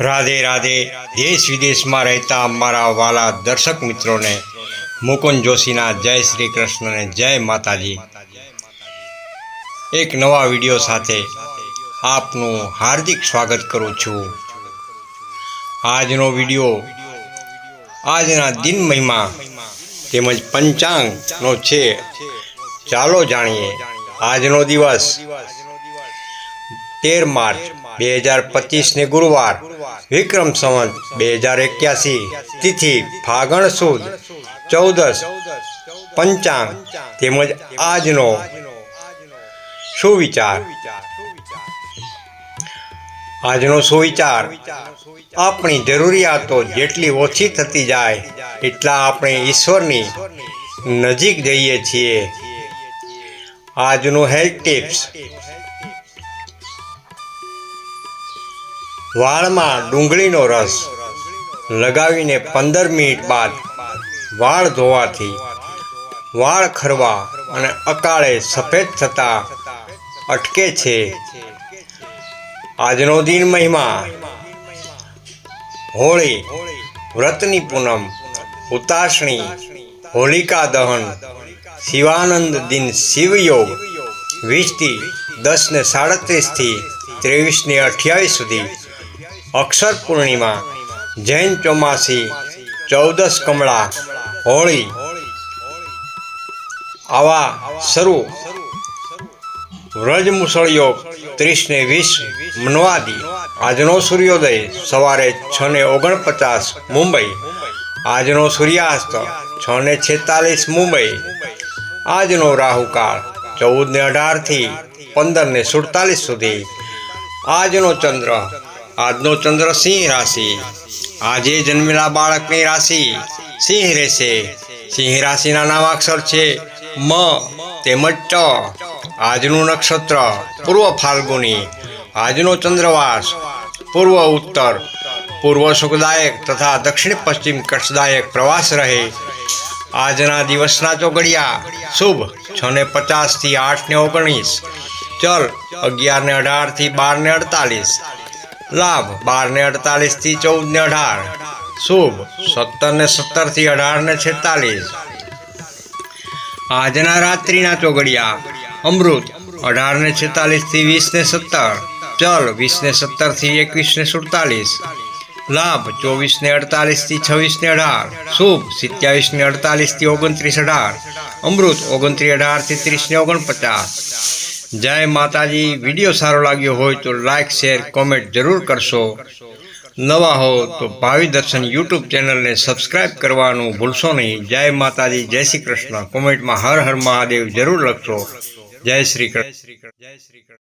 રાધે રાધે દેશ વિદેશમાં રહેતા અમારા વાલા દર્શક મિત્રોને, મુકુંદ જોશીના જય શ્રી કૃષ્ણને જય માતાજી. એક નવા વીડિયો સાથે આપનું હાર્દિક સ્વાગત કરું છું. આજનો વીડિયો આજના દિન મહિમા તેમજ પંચાંગનો છે. ચાલો જાણીએ આજનો દિવસ તેર માર્ચ બે હજાર પચીસને ગુરુવાર વિક્રમ સંવત બે હજાર એક્યાસી તિથિ ફાગણ સુદ ચૌદસ પંચાંગ તેમજ આજનો સુવિચાર. આજનો સુવિચાર આપણી જરૂરિયાતો જેટલી ઓછી થતી જાય એટલા આપણે ઈશ્વરની નજીક જઈએ છીએ. આજનું હેલ્થ ટિપ્સ વાળમાં ડુંગળીનો રસ. લગાવીને પંદર મિનિટ બાદ વાળ ધોવાથી વાળ ખરવા અને અકાળે સફેદ થતા અટકે છે. આજનો દિન મહિમા. હોળી, વ્રતની પૂનમ, ઉતાસણી, હોલિકા દહન, શિવાનંદ દિન શિવયોગ, વીસથી દસ ને સાડત્રીસથી ત્રેવીસને અઠ્યાવીસ સુધી અક્ષર પૂર્ણિમા, જૈન ચોમાસી ચૌદસ કમળા, હોળી. આવા શરૂ. વ્રજ મુસળિયો ત્રીસ ને વીસ મનવાદી. આજનો સૂર્યોદય સવારે છ ને ઓગણપચાસ મુંબઈ. આજનો સૂર્યાસ્ત છ ને છેતાલીસ મુંબઈ. આજનો રાહુકાળ ચૌદ ને અઢારથી પંદર ને સુડતાલીસ સુધી. આજનો ચંદ્ર આજનો ચંદ્ર સિંહ રાશિ. આજે જન્મેલા બાળકની રાશિ સિંહ રહેશે. સિંહ રાશિના નામાક્ષર છે મ, તેમજ ટ. આજનું નક્ષત્ર પૂર્વ ફાલ્ગુની. આજનો ચંદ્રવાસ પૂર્વ ઉત્તર, પૂર્વ સુખદાયક તથા દક્ષિણ પશ્ચિમ કક્ષદાયક પ્રવાસ રહે. આજના દિવસના ચોગડિયા શુભ છ ને પચાસથી આઠ ને ઓગણીસ, ચલ અગિયાર ને અઢારથી બાર ને અડતાલીસ લાભ બાર ને અડતાલીસથી ચૌદ ને અઢાર. શુભ સત્તર ને સત્તરથી અઢાર ને છેતાલીસ. આજના રાત્રિના ચોગડિયા, અમૃત અઢાર ને છેતાલીસથી વીસ ને સત્તર, ચલ વીસ ને સત્તરથી એકવીસ ને સુડતાલીસ. લાભ ચોવીસ ને અડતાલીસથી છવ્વીસ ને અઢાર. શુભ સિત્યાવીસ ને અડતાલીસથી ઓગણત્રીસ અઢાર. અમૃત ઓગણત્રીસ અઢારથી ત્રીસ ને ઓગણપચાસ. જય માતાજી. વીડિયો સારો લાગ્યો હોય તો લાઇક શેર કોમેન્ટ જરૂર કરશો. નવા હો તો ભાવિ દર્શન યુટ્યુબ ચેનલને સબસ્ક્રાઇબ કરવાનું ભૂલશો નહીં. જય માતાજી. જય શ્રી કૃષ્ણ. કોમેન્ટમાં હર હર મહાદેવ જરૂર લખશો. જય શ્રી કૃષ્ણ જય શ્રી કૃષ્ણ.